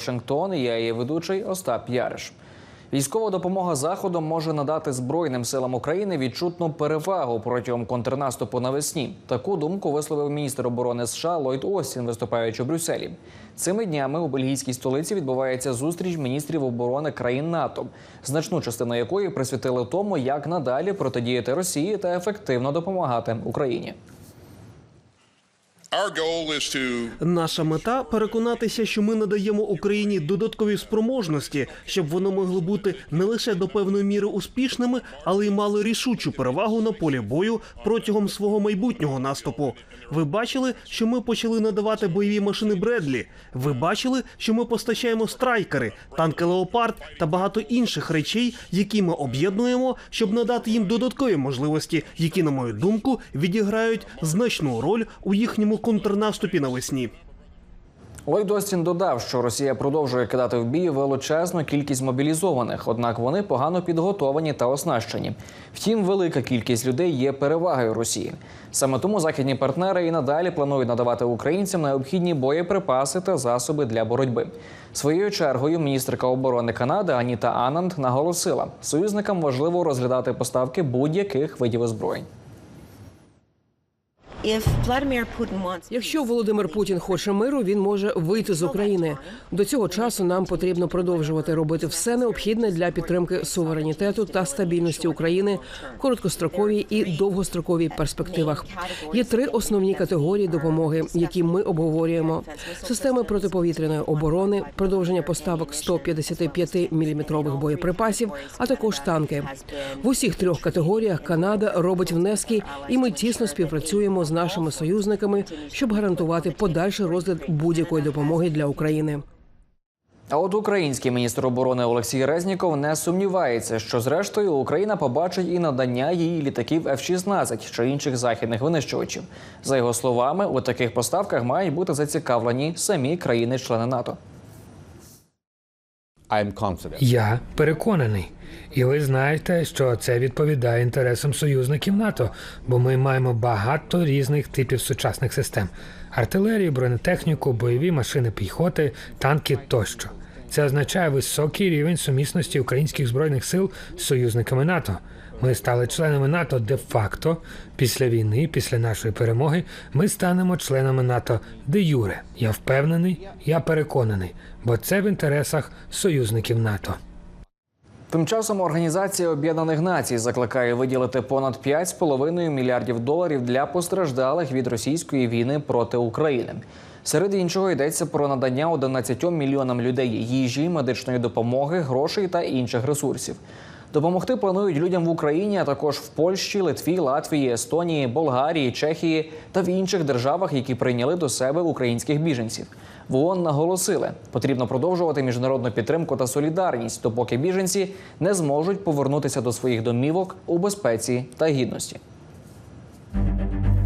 Вашингтон. Я її ведучий Остап Яриш. Військова допомога заходу може надати збройним силам України відчутну перевагу протягом контрнаступу навесні. Таку думку висловив міністр оборони США Ллойд Остін, виступаючи в Брюсселі. Цими днями у бельгійській столиці відбувається зустріч міністрів оборони країн НАТО, значну частину якої присвятили тому, як надалі протидіяти Росії та ефективно допомагати Україні. Наша мета переконатися, що ми надаємо Україні додаткові спроможності, щоб вони могли бути не лише до певної міри успішними, але й мали рішучу перевагу на полі бою протягом свого майбутнього наступу. Ви бачили, що ми почали надавати бойові машини Бредлі. Ви бачили, що ми постачаємо страйкери, танки Леопард та багато інших речей, які ми об'єднуємо, щоб надати їм додаткові можливості, які, на мою думку, відіграють значну роль у їхньому контрнаступі навесні. Ллойд Остін додав, що Росія продовжує кидати в бій величезну кількість мобілізованих, однак вони погано підготовані та оснащені. Втім, велика кількість людей є перевагою Росії. Саме тому західні партнери і надалі планують надавати українцям необхідні боєприпаси та засоби для боротьби. Своєю чергою міністерка оборони Канади Аніта Ананд наголосила, союзникам важливо розглядати поставки будь-яких видів озброєнь. Якщо Володимир Путін хоче миру, він може вийти з України. До цього часу нам потрібно продовжувати робити все необхідне для підтримки суверенітету та стабільності України в короткостроковій і довгостроковій перспективах. Є три основні категорії допомоги, які ми обговорюємо: системи протиповітряної оборони, продовження поставок 155 мм боєприпасів, а також танки. В усіх трьох категоріях Канада робить внески, і ми тісно співпрацюємо з нашими союзниками, щоб гарантувати подальший розгляд будь-якої допомоги для України. А от український міністр оборони Олексій Резніков не сумнівається, що зрештою Україна побачить і надання їй літаків F-16 чи інших західних винищувачів. За його словами, у таких поставках мають бути зацікавлені самі країни-члени НАТО. Я переконаний. І ви знаєте, що це відповідає інтересам союзників НАТО, бо ми маємо багато різних типів сучасних систем: артилерію, бронетехніку, бойові машини піхоти, танки тощо. Це означає високий рівень сумісності українських збройних сил з союзниками НАТО. Ми стали членами НАТО де-факто. Після війни, після нашої перемоги, ми станемо членами НАТО де юре. Я впевнений, я переконаний, бо це в інтересах союзників НАТО. Тим часом Організація Об'єднаних Націй закликає виділити понад 5,5 мільярдів доларів для постраждалих від російської війни проти України. Серед іншого йдеться про надання 11 мільйонам людей їжі, медичної допомоги, грошей та інших ресурсів. Допомогти планують людям в Україні, а також в Польщі, Литві, Латвії, Естонії, Болгарії, Чехії та в інших державах, які прийняли до себе українських біженців. В ООН наголосили, потрібно продовжувати міжнародну підтримку та солідарність, допоки біженці не зможуть повернутися до своїх домівок у безпеці та гідності.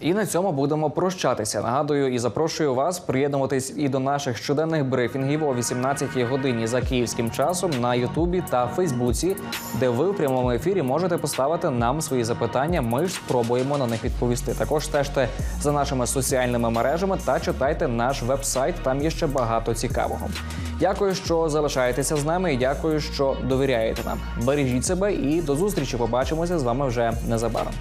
І на цьому будемо прощатися. Нагадую і запрошую вас приєднуватись і до наших щоденних брифінгів о 18-й годині за київським часом на Ютубі та Фейсбуці, де ви в прямому ефірі можете поставити нам свої запитання. Ми ж спробуємо на них відповісти. Також стежте за нашими соціальними мережами та читайте наш веб-сайт. Там є ще багато цікавого. Дякую, що залишаєтеся з нами, і дякую, що довіряєте нам. Бережіть себе і до зустрічі. Побачимося з вами вже незабаром.